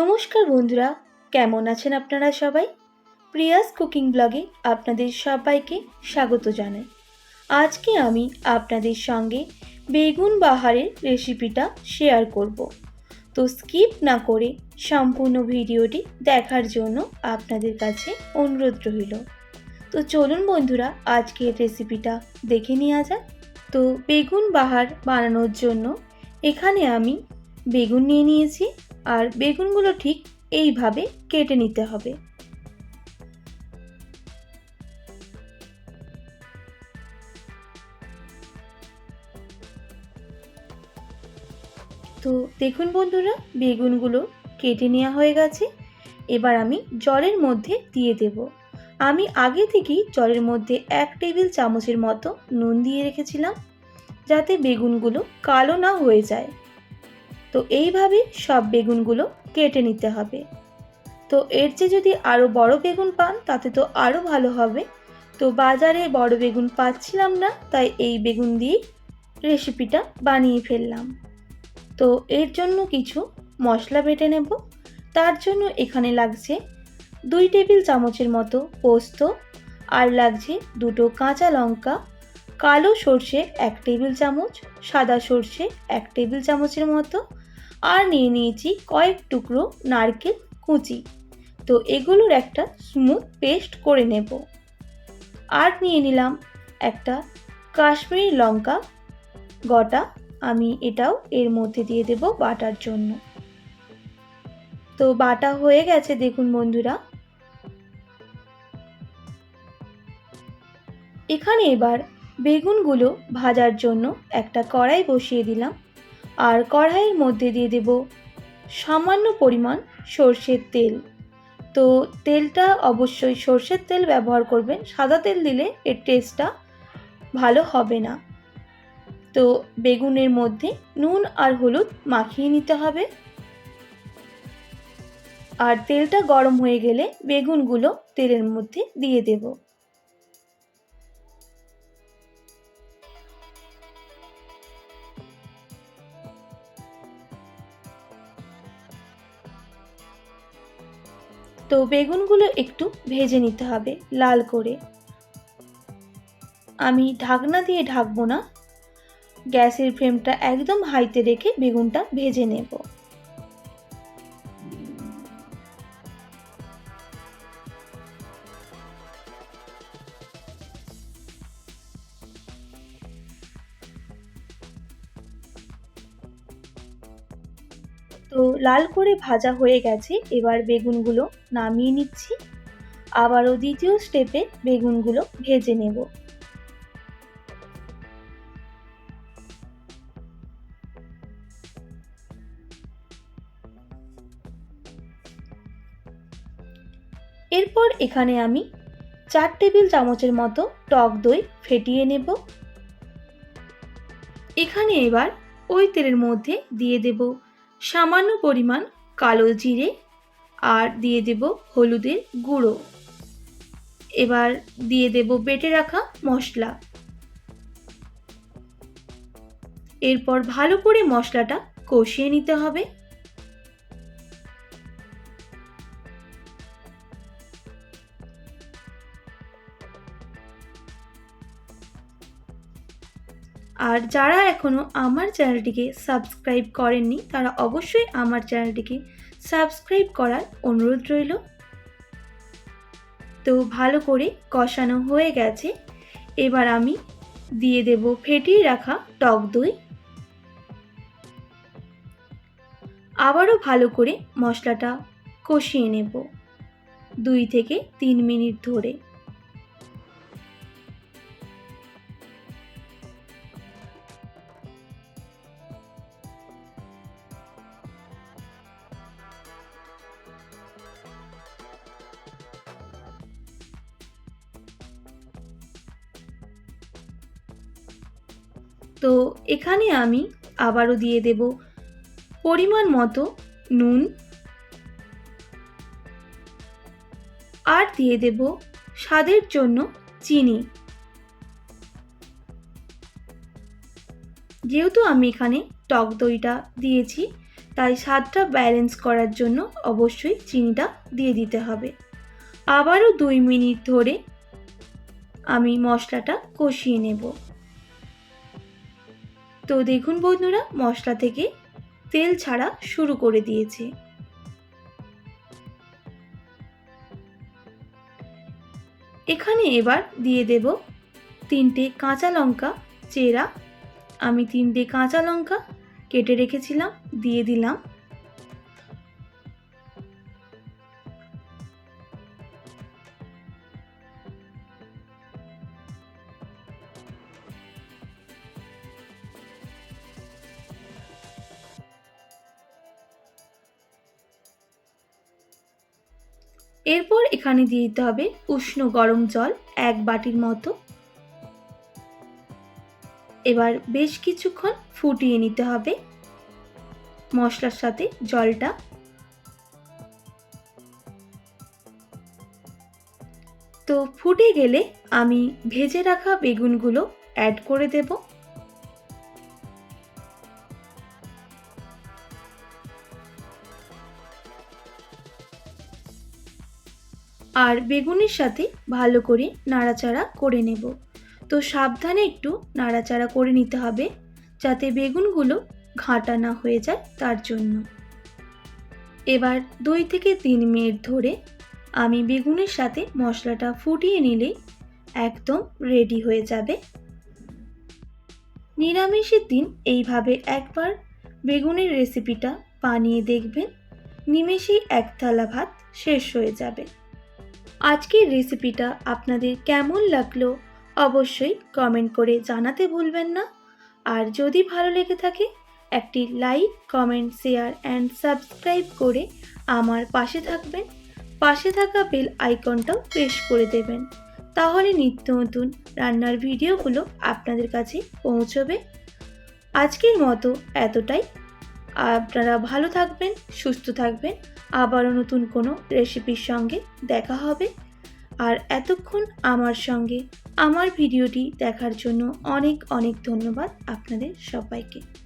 নমস্কার বন্ধুরা, কেমন আছেন আপনারা সবাই? প্রিয়াস কুকিং ব্লগে আপনাদের সবাইকে স্বাগত জানাই। আজকে আমি আপনাদের সঙ্গে বেগুন বাহারের রেসিপিটা শেয়ার করব। তো স্কিপ না করে সম্পূর্ণ ভিডিওটি দেখার জন্য আপনাদের কাছে অনুরোধ রইল। তো চলুন বন্ধুরা, আজকের রেসিপিটা দেখে নেওয়া যাক। তো বেগুন বাহার বানানোর জন্য এখানে আমি বেগুন নিয়ে নিয়েছি আর বেগুনগুলো ঠিক এইভাবে কেটে নিতে হবে। তো দেখুন বন্ধুরা, বেগুনগুলো কেটে নেওয়া হয়ে গেছে। এবার আমি জলের মধ্যে দিয়ে দেব। আমি আগে থেকেই জলের মধ্যে এক টেবিল চামচের মতো নুন দিয়ে রেখেছিলাম, যাতে বেগুনগুলো কালো না হয়ে যায়। তো এইভাবে সব বেগুনগুলো কেটে নিতে হবে। তো এর চেয়ে যদি আরও বড় বেগুন পান, তাতে তো আরও ভালো হবে। তো বাজারে বড় বেগুন পাচ্ছিলাম না, তাই এই বেগুন দিয়ে রেসিপিটা বানিয়ে ফেললাম। তো এর জন্য কিছু মশলা বেটে নেব। তার জন্য এখানে লাগছে দুই টেবিল চামচের মতো পোস্ত আর লাগছে দুটো কাঁচা লঙ্কা। কালো সর্ষে এক টেবিল চামচ, সাদা সর্ষে এক টেবিল চামচের মতো আর নিয়ে নিয়েছি কয়েক টুকরো নারকেল কুচি। তো এগুলোর একটা স্মুথ পেস্ট করে নেব। আর নিয়ে নিলাম একটা কাশ্মীরি লঙ্কা গোটা। আমি এটাও এর মধ্যে দিয়ে দেব বাটার জন্য। তো বাটা হয়ে গেছে দেখুন বন্ধুরা। এখানে এবার বেগুনগুলো ভাজার জন্য একটা কড়াই বসিয়ে দিলাম। আর কড়াইয়ের মধ্যে দিয়ে দেব সামান্য পরিমাণ সর্ষের তেল। তো তেলটা অবশ্যই সর্ষের তেল ব্যবহার করবেন। সাদা তেল দিলে এর টেস্টটা ভালো হবে না। তো বেগুনের মধ্যে নুন আর হলুদ মাখিয়ে নিতে হবে। আর তেলটা গরম হয়ে গেলে বেগুনগুলো তেলের মধ্যে দিয়ে দেবো। তো বেগুনগুলো একটু ভেজে নিতে হবে লাল করে। আমি ঢাকনা দিয়ে ঢাকবো না। গ্যাসের ফ্লেমটা একদম হাইতে রেখে বেগুনটা ভেজে নেব। তো লাল করে ভাজা হয়ে গেছে। এবার বেগুনগুলো নামিয়ে নিচ্ছি। আবারও দ্বিতীয় স্টেপে বেগুনগুলো ভেজে নেব। এরপর এখানে আমি চার টেবিল চামচের মতো টক দই ফেটিয়ে নেব। এখানে এবার ওই তেলের মধ্যে দিয়ে দেব। সামান্য পরিমাণ কালো জিরে আর দিয়ে দেব হলুদের গুঁড়ো। এবার দিয়ে দেব বেটে রাখা মশলা। এরপর ভালো করে মশলাটা কষিয়ে নিতে হবে। আর যারা এখনও আমার চ্যানেলটিকে সাবস্ক্রাইব করেননি, তারা অবশ্যই আমার চ্যানেলটিকে সাবস্ক্রাইব করার অনুরোধ রইল। তো ভালো করে কষানো হয়ে গেছে। এবার আমি দিয়ে দেব ফেটিয়ে রাখা টক দই। আবারও ভালো করে মশলাটা কষিয়ে নেব। দুই থেকে তিন মিনিট ধরে। তো এখানে আমি আবারও দিয়ে দেব পরিমাণ মতো নুন। আর দিয়ে দেব স্বাদের জন্য চিনি। যেহেতু আমি এখানে টক দইটা দিয়েছি, তাই স্বাদটা ব্যালেন্স করার জন্য অবশ্যই চিনিটা দিয়ে দিতে হবে। আবারও দুই মিনিট ধরে আমি মশলাটা কষিয়ে নেব। তো দেখুন বন্ধুরা, মশলা থেকে তেল ছাড়া শুরু করে দিয়েছে। এখানে এবার দিয়ে দেব তিনটে কাঁচা লঙ্কা চেরা। আমি তিনটে কাঁচা লঙ্কা কেটে রেখেছিলাম, দিয়ে দিলাম। এরপর এখানে দিয়ে দিতে হবে উষ্ণ গরম জল এক বাটির মতো। এবার বেশ কিছুক্ষণ ফুটিয়ে নিতে হবে মশলার সাথে জলটা। তো ফুটে গেলে আমি ভেজে রাখা বেগুনগুলো অ্যাড করে দেব। আর বেগুনের সাথে ভালো করে নাড়াচাড়া করে নেব। তো সাবধানে একটু নাড়াচাড়া করে নিতে হবে যাতে বেগুনগুলো ঘাঁটা না হয়ে যায় তার জন্য। এবার দুই থেকে তিন মিনিট ধরে আমি বেগুনের সাথে মশলাটা ফুটিয়ে নিলেই একদম রেডি হয়ে যাবে। নিরামিষের দিন এইভাবে একবার বেগুনের রেসিপিটা বানিয়ে দেখবেন। নিমেষেই এক থালা ভাত শেষ হয়ে যাবে। আজকের রেসিপিটা আপনাদের কেমন লাগল অবশ্যই কমেন্ট করে জানাতে ভুলবেন না। আর যদি ভালো লেগে থাকে, একটি like comment share and subscribe করে আমার পাশে থাকবেন। পাশে থাকা বেল আইকনটাও প্রেস করে দেবেন। তাহলে নিত্য নতুন রান্নার ভিডিওগুলো আপনাদের কাছে পৌঁছবে। আজকের মতো এতটাই। আপনারা ভালো থাকবেন, সুস্থ থাকবেন। আবারও নতুন কোনো রেসিপির সঙ্গে দেখা হবে। আর এতক্ষণ আমার সঙ্গে আমার ভিডিওটি দেখার জন্য অনেক অনেক ধন্যবাদ আপনাদের সবাইকে।